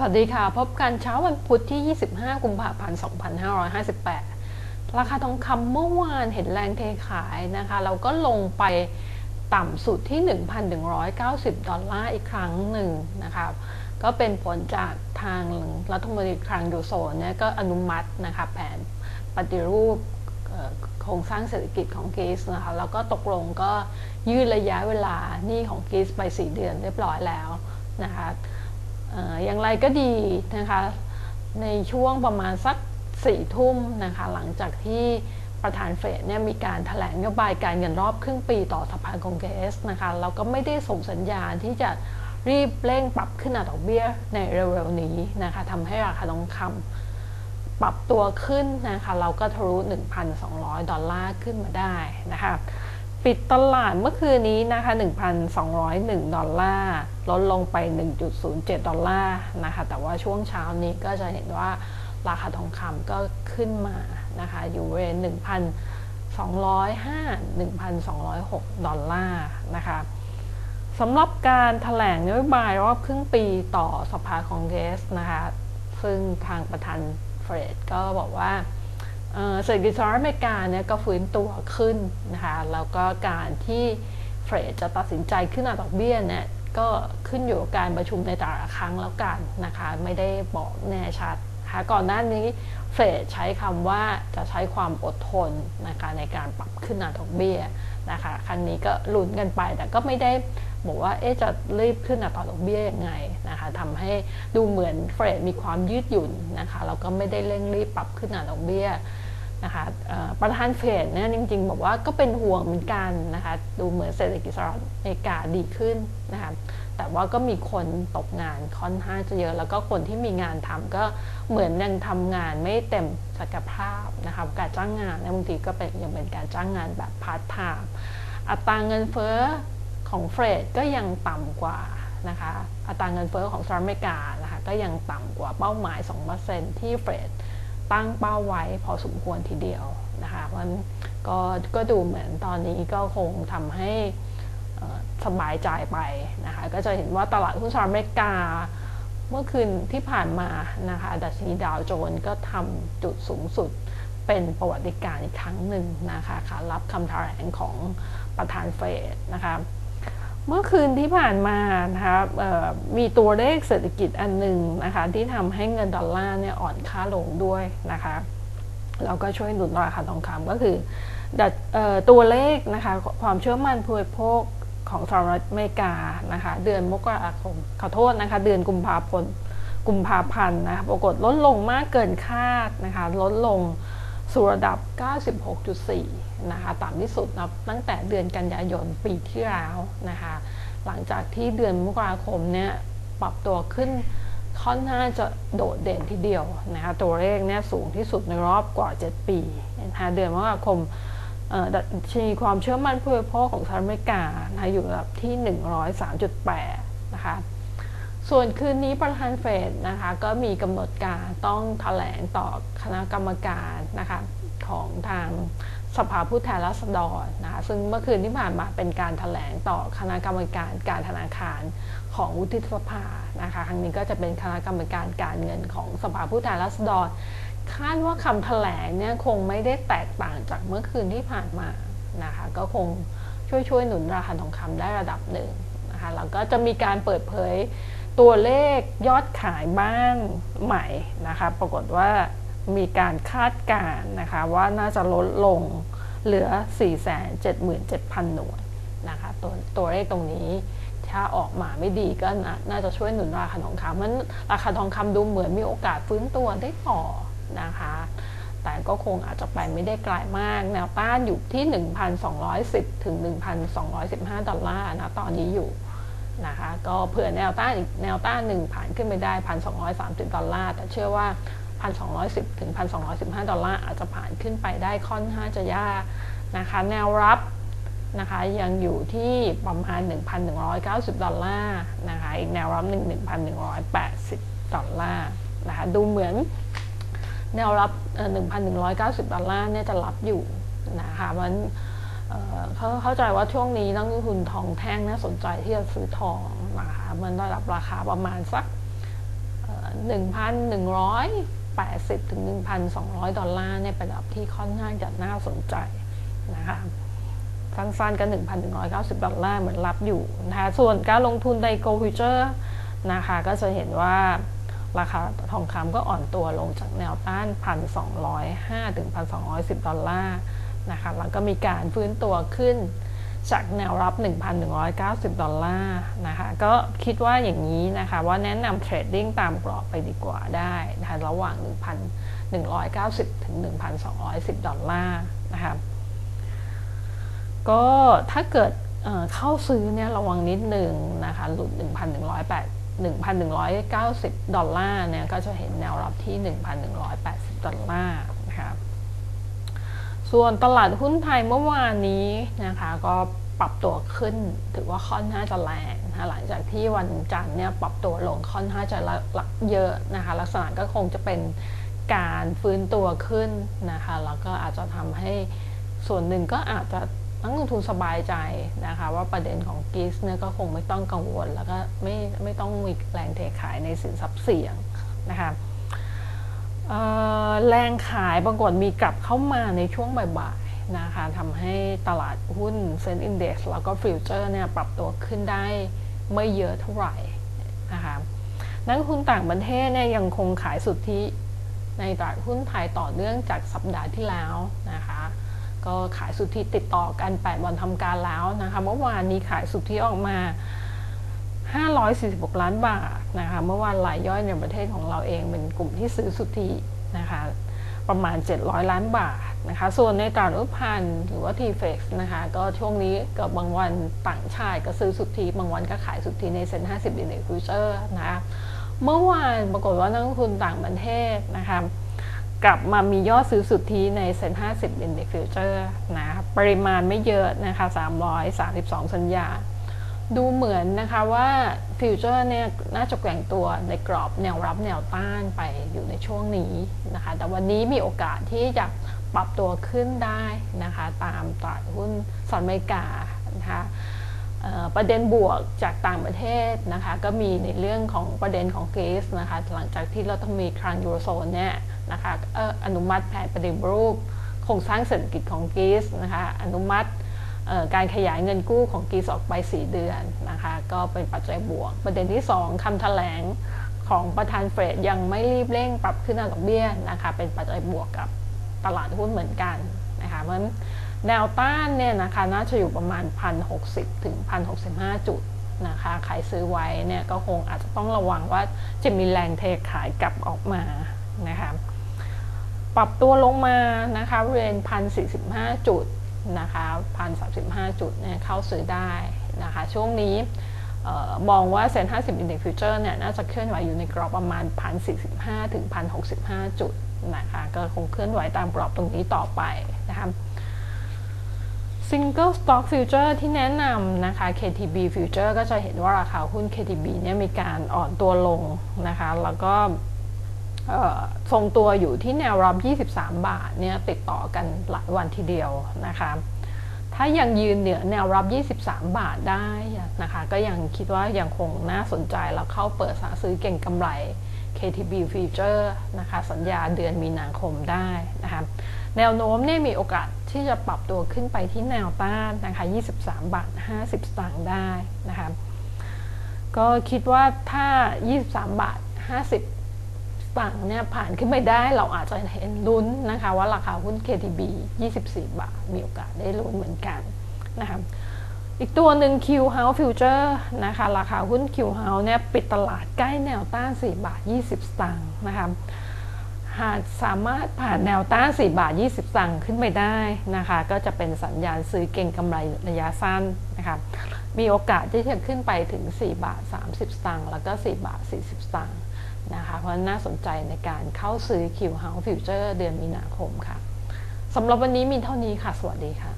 สวัสดีค่ะ พบกันเช้าวันพุธที่ 25 กุมภาพันธ์ 2558 ราคาทองคำเมื่อวานเห็นแรงเทขายนะคะ เราก็ลงไปต่ำสุดที่ 1,190 ดอลลาร์อีกครั้งหนึ่งนะคะก็เป็นผลจากทางรัฐมนตรีคลังยูโซนเนี่ยก็อนุมัตินะคะแผนปฏิรูปโครงสร้างเศรษฐกิจของกรีซนะคะแล้วก็ตกลงก็ยืดระยะเวลานี่ของกรีซไป 4 เดือนเรียบร้อยแล้วนะคะ อย่างไรก็ดีนะคะในช่วงประมาณสักสี่ทุ่มนะคะหลังจากที่ประธานเฟดเนี่ยมีการถแถลงนโยบายการเงินรอบครึ่งปีต่อสภาคองเกรสนะคะเราก็ไม่ได้ส่งสัญญาณที่จะรีบเร่งปรับขึ้นอัตราดอกเบี้ยในเร็วๆนี้นะคะทำให้ราคาทองคำปรับตัวขึ้นนะคะเราก็ทะลุ 1,200 ดอลลาร์ขึ้นมาได้นะคะ ปิดตลาดเมื่อคืนนี้นะคะ 1,201 ดอลลาร์ ลดลงไป 1.07 ดอลลาร์นะคะ แต่ว่าช่วงเช้านี้ก็จะเห็นว่าราคาทองคำก็ขึ้นมานะคะ อยู่เรน1,205 1,206 ดอลลาร์นะคะสำหรับการถแถลงนโยบายรอบครึ่งปีต่อสภาคองเกรสนะคะ ซึ่งทางประธานเฟรดก็บอกว่า เศรษฐกิจสหรัฐอเมริกาเนี่ยก็ฟื้นตัวขึ้นนะคะแล้วก็การที่เฟดจะตัดสินใจขึ้นอัตราดอกเบี้ยเนี่ยก็ขึ้นอยู่กับการประชุมในแต่ละครั้งแล้วกันนะคะไม่ได้บอกแน่ชัดนะคะก่อนหน้านี้เฟดใช้คำว่าจะใช้ความอดทนนะคะในการปรับขึ้นอัตราดอกเบี้ยนะคะครั้งนี้ก็ลุ้นกันไปแต่ก็ไม่ได้ บอกว่าเอ๊จะรีบขึ้นอัตราดอกเบี้ยยังไงนะคะทำให้ดูเหมือนเฟดมีความยืดหยุ่นนะคะเราก็ไม่ได้เร่งรีบปรับขึ้นอัตราดอกเบี้ยนะคะประธานเฟดเนี่ยจริง ๆ บอกว่าก็เป็นห่วงเหมือนกันนะคะดูเหมือนเศรษฐกิจสหรัฐอเมริกาดีขึ้นนะคะแต่ว่าก็มีคนตกงานค่อนข้างจะเยอะ แล้วก็คนที่มีงานทำก็เหมือนยังทำงานไม่เต็มศักยภาพนะคะการจ้างงานบางทีก็เป็นยังเป็นการจ้างงานแบบพาร์ทไทม์อัตราเงินเฟ้อ ของเฟดก็ยังต่ำกว่านะคะอัตราเงินเฟ้อของสหรัฐอเมริกานะคะก็ยังต่ำกว่าเป้าหมาย 2%ที่เฟดตั้งเป้าไว้พอสมควรทีเดียวนะคะมันก็ก็ดูเหมือนตอนนี้ก็คงทำให้สบายใจไปนะคะก็จะเห็นว่าตลาดหุ้นสหรัฐอเมริกา เมื่อคืนที่ผ่านมานะคะดัชนีดาวโจนส์ก็ทำจุดสูงสุดเป็นประวัติการอีกครั้งหนึ่งนะคะคะรับคำแถลงของประธานเฟดนะคะ เมื่อคืนที่ผ่านมานะคะมีตัวเลขเศรษฐกิจอันหนึ่งนะคะที่ทำให้เงินดอลลาร์เนี่ยอ่อนค่าลงด้วยนะคะแล้วก็ช่วยหนุนราคาทองคำก็คือตัวเลขนะคะความเชื่อมั่นผู้บริโภคของสหรัฐอเมริกานะคะเดือนมกราคมขอโทษนะคะเดือนกุมภาพันธ์กุมภาพันธ์นะปรากฏลดลงมากเกินคาดนะคะลดลงสู่ระดับ 96.4 นะคะต่ำที่สุดนะตั้งแต่เดือนกันยายนปีที่แล้วนะคะหลังจากที่เดือนมกราคมเนี่ยปรับตัวขึ้นค่อนข้างจะโดดเด่นทีเดียวนะคะตัวเลขเนี่ยสูงที่สุดในรอบกว่า 7 ปีนะคะเดือนมกราคมดัชนีความเชื่อมั่นผู้บริโภคของสหรัฐอเมริกานะอยู่ระดับที่ 103.8 นะคะ ส่วนคืนนี้ประธานเฟดนะคะก็มีกำหนดการต้องถแถลงต่อคณะกรรมการนะคะของทาง สภาผู้แทนราษฎรนะคะซึ่งเมื่อคืนที่ผ่านมาเป็นการถแถลงต่อคณะกรรมการการธนาคารของวุฒิสภานะคะครั้งนี้ก็จะเป็นคณะกรรมการการเงินของสภาผู้แทนราษฎรคาดว่าคำแถลงเนี่ยคงไม่ได้แตกต่างจากเมื่อคืนที่ผ่านมานะคะก็คงช่วยช่วยหนุนราคาทองคำได้ระดับหนึ่งนะคะแล้วก็จะมีการเปิดเผยตัวเลขยอดขายบ้านใหม่นะคะปรากฏว่า มีการคาดการณ์นะคะว่าน่าจะลดลงเหลือ 477,000 หน่วยนะคะตัวตัวเลขตรงนี้ถ้าออกมาไม่ดีก็น่าจะช่วยหนุนราคาทองคำมันราคาทองคำดูเหมือนมีโอกาสฟื้นตัวได้ต่อนะคะ แต่ก็คงอาจจะไปไม่ได้ไกลมาก แนวต้านอยู่ที่ 1,210 ถึง 1,215 ดอลลาร์นะตอนนี้อยู่นะคะก็เผื่อแนวต้านอีกแนวต้านหนึ่งผ่านขึ้นไปได้ 1,230 ดอลลาร์แต่เชื่อว่า 1,210 ถึง 1,215 ดอลลาร์อาจจะผ่านขึ้นไปได้ค่อนข้างจะยากนะคะ แนวรับนะคะยังอยู่ที่ประมาณ 1,190 ดอลลาร์นะคะอีกแนวรับหนึ่ง1,180 ดอลลาร์นะคะดูเหมือนแนวรับ 1,190 ดอลลาร์เนี่ยจะรับอยู่นะคะมันเขาเข้าใจว่าช่วงนี้นักลงทุนทองแท่งน่าสนใจที่จะซื้อทองนะคะมันได้รับราคาประมาณสัก 1,180 ถึง 1,200 ดอลลาร์เนี่ยเป็นระดับที่ค่อนข้างจะน่าสนใจนะคะสั้นๆก็ 1,190 ดอลลาร์เหมือนรับอยู่นะคะส่วนการลงทุนในโกลฟิเจอร์นะคะก็จะเห็นว่าราคาทองคำก็อ่อนตัวลงจากแนวต้าน 1,205 ถึง 1,210 ดอลลาร์นะคะแล้วก็มีการฟื้นตัวขึ้น จากแนวรับ 1,190 ดอลลาร์นะคะ ก็คิดว่าอย่างนี้นะคะว่าแนะนำเทรดดิ้งตามกรอบไปดีกว่าได้นะคะระหว่าง 1,190 ถึง 1,210 ดอลลาร์นะคะก็ถ้าเกิดเข้าซื้อเนี่ยระวังนิดหนึ่งนะคะหลุด 1,108 1,190 ดอลลาร์เนี่ยก็จะเห็นแนวรับที่ 1,180 ดอลลาร์นะคะ ส่วนตลาดหุ้นไทยเมื่อวานนี้นะคะก็ปรับตัวขึ้นถือว่าค่อนข้างจะแรงนะหลังจากที่วันจันทร์เนี่ยปรับตัวลงค่อนข้างจะหลักเยอะนะคะลักษณะก็คงจะเป็นการฟื้นตัวขึ้นนะคะแล้วก็อาจจะทำให้ส่วนหนึ่งก็อาจจะนักลงทุนสบายใจนะคะว่าประเด็นของกีสเนี่ยก็คงไม่ต้องกังวล แล้วก็ไม่ไม่ต้องมีแรงเทขายในสินทรัพย์เสี่ยงนะคะ แรงขายปรากฏมีกลับเข้ามาในช่วงบ่ายๆนะคะทำให้ตลาดหุ้นเซ็นอินเด็กซ์แล้วก็ฟิวเจอร์เนี่ยปรับตัวขึ้นได้ไม่เยอะเท่าไหร่นะคะนักทุนต่างประเทศเนี่ยยังคงขายสุทธิในตลาดหุ้นไทยต่อเนื่องจากสัปดาห์ที่แล้วนะคะ ก็ขายสุทธิติดต่อกัน 8 วันทำการแล้วนะคะเมื่อวานนี้ขายสุทธิออกมา 546 ล้านบาทนะคะเมื่อวานรายย่อยในประเทศของเราเองเป็นกลุ่มที่ซื้อสุทธินะคะประมาณ 700 ล้านบาทนะคะส่วนในตลาดอุพันหรือว่า t f ฟนะคะก็ช่วงนี้กับบางวันต่างชาติก็ซื้อสุทธิบางวันก็ขายสุทธิในเซ็น50 Index Future นะคะเมื่อวานปรากฏว่านักลงทุนต่างประเทศนะคะกลับมามียอดซื้อสุทธิในเซ็น50 Index Future นะปริมาณไม่เยอะนะคะ332 สัญญา ดูเหมือนนะคะว่าฟิวเจอร์เนี่ยน่าจะแกว่งตัวในกรอบแนวรับแนวต้านไปอยู่ในช่วงนี้นะคะ แต่วันนี้มีโอกาสที่จะปรับตัวขึ้นได้นะคะ ตามตลาดหุ้นสหรัฐอเมริกานะคะประเด็นบวกจากต่างประเทศนะคะ ก็มีในเรื่องของประเด็นของเกสนะคะ หลังจากที่เราต้องมีครันยูโรโซนเนี่ยนะคะอนุมัติแผนปฏิรูปโครงสร้างเศรษฐกิจของกีสนะคะ อนุมัติ การขยายเงินกู้ของกีสออกไป 4 เดือนนะคะก็เป็นปัจจัยบวก ประเด็นที่ 2คำแถลงของประธานเฟดยังไม่รีบเร่งปรับขึ้นอัตราดอกเบี้ยนะคะเป็นปัจจัยบวกกับตลาดหุ้นเหมือนกันนะคะเพราะแนวต้านเนี่ยนะคะน่าจะอยู่ประมาณ 1,060 ถึง 1,065 จุดนะคะใครซื้อไว้เนี่ยก็คงอาจจะต้องระวังว่าจะมีแรงเทขายกลับออกมานะคะปรับตัวลงมานะคะบริเวณพันสี่สิบห้าจุด นะคะพันสามสิบห้าจุดเนี่ยเข้าซื้อได้นะคะช่วงนี้มองว่าเซ็นห้าสิบอินเด็กซ์ฟิวเจอร์เนี่ยน่าจะเคลื่อนไหวอยู่ในกรอบประมาณพันสี่สิบห้าถึงพันหกสิบห้าจุดนะคะก็คงเคลื่อนไหวตามกรอบตรงนี้ต่อไปนะคะ Single Stock Future ที่แนะนำนะคะ KTB Future ก็จะเห็นว่าราคาหุ้น KTB เนี่ยมีการอ่อนตัวลงนะคะ แล้วก็ ทรงตัวอยู่ที่แนวรับ 23 บาทเนี่ยติดต่อกันหลายวันทีเดียวนะคะ ถ้ายังยืนเหนือแนวรับ 23 บาทได้นะคะ ก็ยังคิดว่ายังคงน่าสนใจแล้วเข้าเปิดสาซื้อเก่งกำไร KTB Future นะคะสัญญาเดือนมีนาคมได้นะคะแนวโน้มเนี่ยมีโอกาสที่จะปรับตัวขึ้นไปที่แนวต้านนะคะ 23 บาท 50 สตางค์ได้นะคะ ก็คิดว่าถ้า 23 บาท 50 ฝั่งเนี่ยผ่านขึ้นไปได้เราอาจจะเห็นลุ้นนะคะว่าราคาหุ้น KTB 24 บาท มีโอกาสได้ลุ้นเหมือนกันนะคะอีกตัวหนึ่ง Q House Future นะคะราคาหุ้น Q House เนี่ยปิดตลาดใกล้แนวต้าน 4 บาท 20 สตางค์นะคะหากสามารถผ่านแนวต้าน 4 บาท 20 สตางค์ขึ้นไปได้นะคะก็จะเป็นสัญญาณซื้อเก่งกำไรระยะสั้นนะคะมีโอกาสที่จะขึ้นไปถึง 4 บาท 30 สตางค์แล้วก็ 4 บาท 40 สตางค์ นะคะ เพราะน่าสนใจในการเข้าซื้อคิวเฮาส์ฟิวเจอร์เดือนมีนาคมค่ะสำหรับวันนี้มีเท่านี้ค่ะ สวัสดีค่ะ